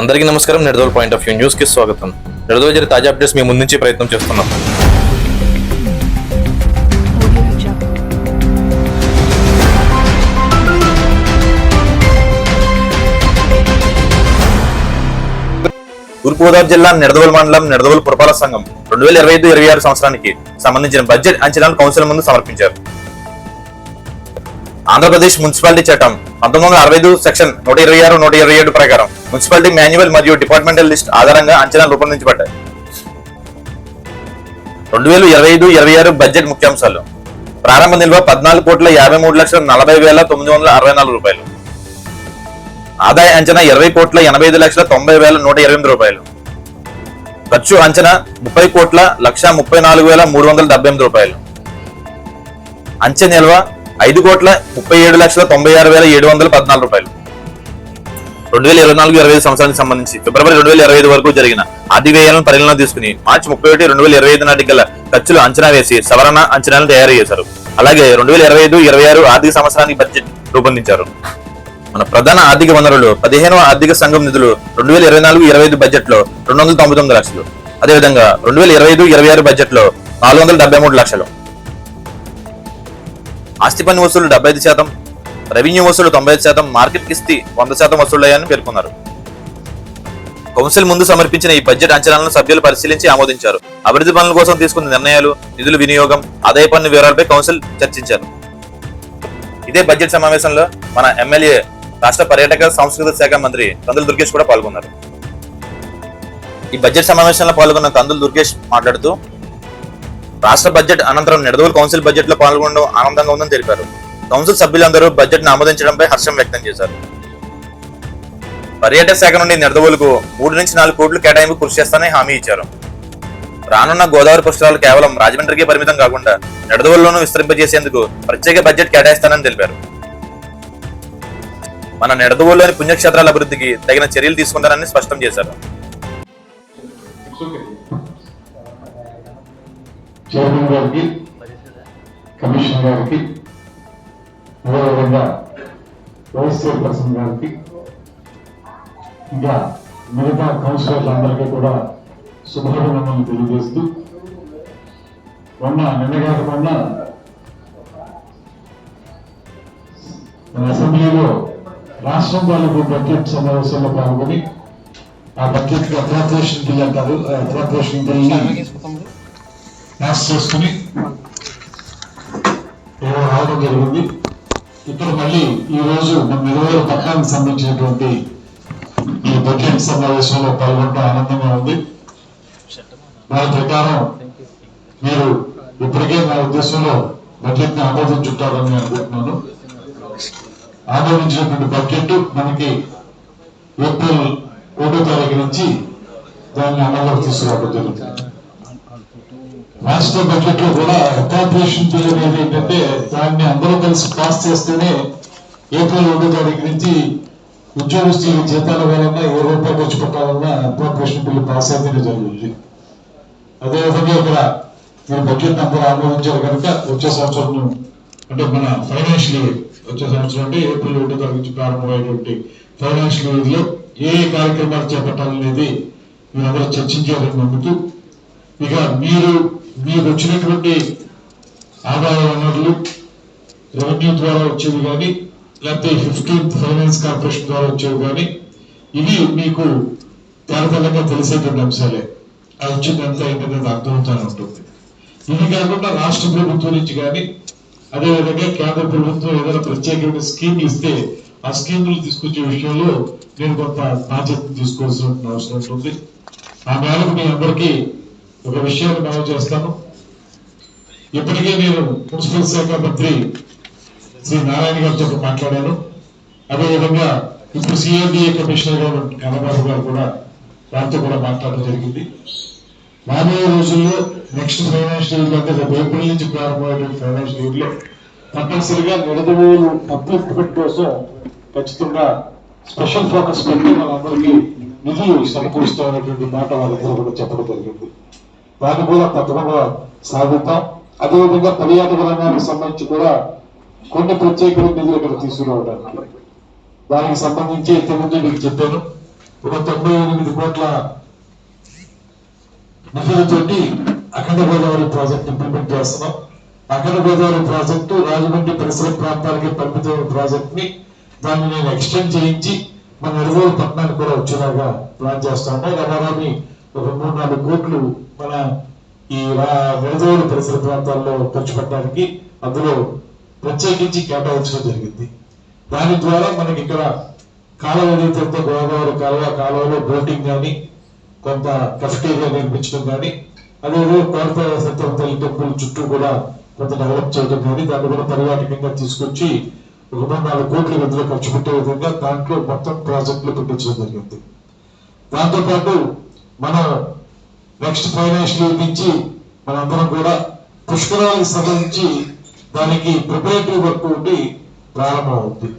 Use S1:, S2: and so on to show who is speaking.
S1: అందరికీ నమస్కారం. Nidadavole point of view న్యూస్కి స్వాగతం. నిడదోల్ జరిగే తాజా అప్డేట్స్ మీ ముందుంచి ప్రయత్నం చేస్తున్నాం. తూర్పుగోదావరి జిల్లా నిడదవోలు మండలం నిడదవోలు పురపాలక సంఘం రెండు వేల ఇరవై ఐదు ఇరవై ఆరు సంవత్సరానికి సంబంధించిన బడ్జెట్ అంచనాలు కౌన్సిల్ ముందు సమర్పించారు. ఆంధ్రప్రదేశ్ మున్సిపాలిటీ చట్టం పంతొమ్మిది వందల అరవై ఐదు సెక్షన్ నూట ఇరవై ఆరు నూట ఇరవై ఏడు ప్రకారం మున్సిపాలిటీ మాన్యువల్ మరియు డిపార్ట్మెంటల్ లిస్ట్ ఆధారంగా అంచనా రూపొందించబడ్డాయి. రెండు వేల ఇరవై ఐదు ఇరవై ఆరు బడ్జెట్ ముఖ్యాంశాలు. ప్రారంభ నిల్వ పద్నాలుగు కోట్ల యాభై మూడు లక్షల నలభై వేల తొమ్మిది వందల అరవై నాలుగు రూపాయలు. ఆదాయ అంచనా ఇరవై కోట్ల ఎనభై ఐదు లక్షల తొంభై వేల నూట ఇరవై ఎనిమిది రూపాయలు. ఖర్చు అంచనా ముప్పై కోట్ల లక్ష ముప్పై నాలుగు వేల మూడు వందల డెబ్బై ఎనిమిది రూపాయలు. అంచె నిల్వ ఐదు కోట్ల ముప్పై ఏడు లక్షల తొంభై ఆరు వేల ఏడు వందల పద్నాలుగు రూపాయలు. రెండు వేల ఇరవై నాలుగు ఇరవై ఐదు సంవత్సరానికి సంబంధించి ఫిబ్రవరి రెండు వేల ఇరవై ఐదు వరకు జరిగిన ఆర్థిక పరిగణన తీసుకుని మార్చి ముప్పై ఒకటి రెండు వేల ఇరవై ఐదు నాటికి గల ఖర్చులు అంచనా వేసి సవరణ అంచనాలను తయారు చేశారు. అలాగే రెండు వేల ఇరవై ఐదు ఇరవై ఆరు ఆర్థిక సంవత్సరానికి బడ్జెట్ రూపొందించారు. మన ప్రధాన ఆర్థిక వనరులు పదిహేనవ ఆర్థిక సంఘం నిధులు రెండు వేల ఇరవై నాలుగు ఇరవై ఐదు బడ్జెట్లో రెండు వందల తొంభై తొమ్మిది లక్షలు. అదేవిధంగా రెండు వేల ఇరవై ఐదు ఇరవై ఆరు బడ్జెట్లో నాలుగు వందల డెబ్బై మూడు లక్షలు. ఆస్తి పన్ను వసూలు డెబ్బై ఐదు శాతం రెవెన్యూ వసూలు తొంభై ఐదు శాతం మార్కెట్ కిస్తీ వంద శాతం వసూలయ్యాయని పేర్కొన్నారు. కౌన్సిల్ ముందు సమర్పించిన ఈ బడ్జెట్ అంచనాలను సభ్యులు పరిశీలించి ఆమోదించారు. అభివృద్ధి పనుల కోసం తీసుకున్న నిర్ణయాలు నిధుల వినియోగం ఆదాయ పన్ను వివరాలపై కౌన్సిల్ చర్చించారు. ఇదే బడ్జెట్ సమావేశంలో మన ఎమ్మెల్యే రాష్ట్ర పర్యాటక సాంస్కృతిక శాఖ మంత్రి కందుల దుర్గేష్ కూడా పాల్గొన్నారు. ఈ బడ్జెట్ సమావేశంలో పాల్గొన్న కందుల దుర్గేష్ మాట్లాడుతూ రాష్ట్ర బడ్జెట్ అనంతరం నిడదవోలు కౌన్సిల్ బడ్జెట్లో పాల్గొనడం ఆనందంగా ఉందని తెలిపారు. కౌన్సిల్ సభ్యులందరూ బడ్జెట్ను ఆమోదించడంపై హర్షం వ్యక్తం చేశారు. పర్యాటక శాఖ నుండి నిడదవోలుకు మూడు నుంచి నాలుగు కోట్లు కేటాయింపు కృషి చేస్తానని హామీ ఇచ్చారు. రానున్న గోదావరి పుష్కరాలు కేవలం రాజమండ్రికి పరిమితం కాకుండా నిడదవోలులోనూ విస్తరింపజేసేందుకు ప్రత్యేక బడ్జెట్ కేటాయిస్తానని తెలిపారు. మన నిడదవోలులోని పుణ్యక్షేత్రాల అభివృద్ధికి తగిన చర్యలు తీసుకుంటానని స్పష్టం చేశారు.
S2: చైర్మన్ గారికి కమిషనర్ గారికి అదేవిధంగా వైస్ చైర్పర్సన్ గారికి ఇంకా మిగతా కౌన్సిలర్లందరికీ కూడా శుభాభినందనలు తెలియజేస్తూ మొన్న నిన్నగాక మొన్న మన అసెంబ్లీలో రాష్ట్రం వాళ్ళకు బడ్జెట్ సమావేశంలో పాల్గొని ఆ బడ్జెట్ అప్రాప్రియేషన్ బిల్ అంటారు అప్రాప్రియేషన్ బిల్ని పాస్ చేసుకుని రావడం జరిగింది. ఇప్పుడు మళ్ళీ ఈ రోజు మన ఇరవై పట్టణానికి సంబంధించినటువంటి ఈ బడ్జెట్ సమావేశంలో పాల్గొనడం ఆనందంగా ఉంది. దాని ప్రకారం మీరు ఇప్పటికే నా ఉద్దేశంలో బడ్జెట్ని ఆమోదించుంటారని నేను అనుకుంటున్నాను. ఆమోదించినటువంటి బడ్జెట్ మనకి ఏప్రిల్ ఒకటో తారీఖు నుంచి దాన్ని అమల్లోకి తీసుకురావడం జరుగుతుంది. రాష్ట్ర బడ్జెట్లో కూడా అకామిడేషన్ బిల్ అనేది ఏంటంటే దాన్ని అందరూ కలిసి పాస్ చేస్తేనే ఏప్రిల్ ఒకటి తారీఖు నుంచి ఉద్యోగస్తుల జీతాల వలన ఏ రూపాయి వచ్చి పెట్టాలన్నా అకామిడేషన్ బిల్ పాస్ అయితే జరుగుతుంది అదేవిధంగా ఇక్కడ మీరు బడ్జెట్ అందరూ ఆమోదించారు కనుక వచ్చే సంవత్సరం అంటే మన ఫైనాన్షియల్ ఇయర్ వచ్చే సంవత్సరం అంటే ఏప్రిల్ ఒకటో తారీఖు నుంచి ప్రారంభమైనటువంటి ఫైనాన్షియల్ ఇయర్లో ఏ ఏ కార్యక్రమాలు చేపట్టాలనేది మీరందరూ చర్చించారని నమ్ముతూ ఇక మీరు మీకు వచ్చినటువంటి ఆదాయ వనరులు రెవెన్యూ ద్వారా వచ్చేవి కానీ లేకపోతే ఫిఫ్టీన్త్ ఫైనాన్స్ కార్పొరేషన్ ద్వారా వచ్చేవి కానీ ఇవి మీకు తేరతెల్లగా తెలిసేటువంటి అంశాలే. ఆ వచ్చింది ఎంత ఏంటనేది అర్థమవుతానే ఉంటుంది. ఇది కాకుండా రాష్ట్ర ప్రభుత్వం నుంచి కానీ అదేవిధంగా కేంద్ర ప్రభుత్వం ఏదైనా ప్రత్యేకమైన స్కీమ్ ఇస్తే ఆ స్కీములు తీసుకొచ్చే విషయంలో నేను కొంత బాధ్యత తీసుకోవాల్సిన అవసరం ఉంటుంది. ఆ మేరకు మీ అందరికీ ఒక విషయాన్ని మనం చేస్తాను. ఇప్పటికే నేను మున్సిపల్ శాఖ మంత్రి శ్రీ నారాయణ గారితో మాట్లాడాను. అదేవిధంగా ఇప్పుడు సిఆర్డిఏ కమిషనర్ గారు కన్నబాబు గారు కూడా వారితో కూడా మాట్లాడడం జరిగింది. రాబోయే రోజుల్లో నెక్స్ట్ ఫైనాన్షియల్ ఇయర్ అంటే రేపు ఏప్రిల్ నుంచి ప్రారంభమైన ఫైనాన్షియల్ ఇయర్లో తప్పనిసరిగా నిడదవోలు అప్లిమెంట్ కోసం ఖచ్చితంగా స్పెషల్ ఫోకస్ పెట్టి మనందరికీ నిధులు సమకూరుస్తామనేటువంటి మాట వాళ్ళందరూ కూడా చెప్పడం జరిగింది. దాన్ని కూడా తప్పకుండా సాగుతాం. అదేవిధంగా పర్యాటక రంగానికి సంబంధించి కూడా కొన్ని ప్రత్యేకమైన నిధులు ఇక్కడ తీసుకురావడానికి దానికి సంబంధించి ఇంతకుముందు మీకు చెప్పాను. ఒక తొంభై ఎనిమిది కోట్ల నిధులతోటి అఖండ గోదావరి ప్రాజెక్ట్ ఇంప్లిమెంట్ చేస్తున్నాం. అఖండ గోదావరి ప్రాజెక్టు రాజమండ్రి పరిసర ప్రాంతాలకి పరిమితమైన ప్రాజెక్ట్ని దాన్ని నేను ఎక్స్టెండ్ చేయించి మన నిర్మూల పట్టణానికి కూడా వచ్చేలాగా ప్లాన్ చేస్తాను రవాణాని ఒక మూడు నాలుగు కోట్లు మన ఈ వరదలు పరిసర ప్రాంతాల్లో ఖర్చు పెట్టడానికి అందులో ప్రత్యేకించి కేటాయించడం జరిగింది. దాని ద్వారా మనకి ఇక్కడ కాలువ ఏదైతే గోదావరి కాలువ కాలువలో బోటింగ్ కానీ కొంత కఫ్టేరియా నిర్మించడం కానీ అదేదో కోరత సత్యం తల్లి టెంపుల్ చుట్టూ కూడా కొంత డెవలప్ చేయడం కానీ దాన్ని కూడా పర్యాటకంగా తీసుకొచ్చి ఒక మూడు నాలుగు కోట్ల విధులు ఖర్చు పెట్టే విధంగా దాంట్లో మొత్తం ప్రాజెక్టులు పెట్టించడం జరిగింది. దాంతోపాటు మనం నెక్స్ట్ ఫైనాన్షియల్ నుంచి మనందరం కూడా పుష్కరాలకు సంబంధించి దానికి ప్రిపరేటరీ వర్క్ ఉండి ప్రారంభమవుతుంది.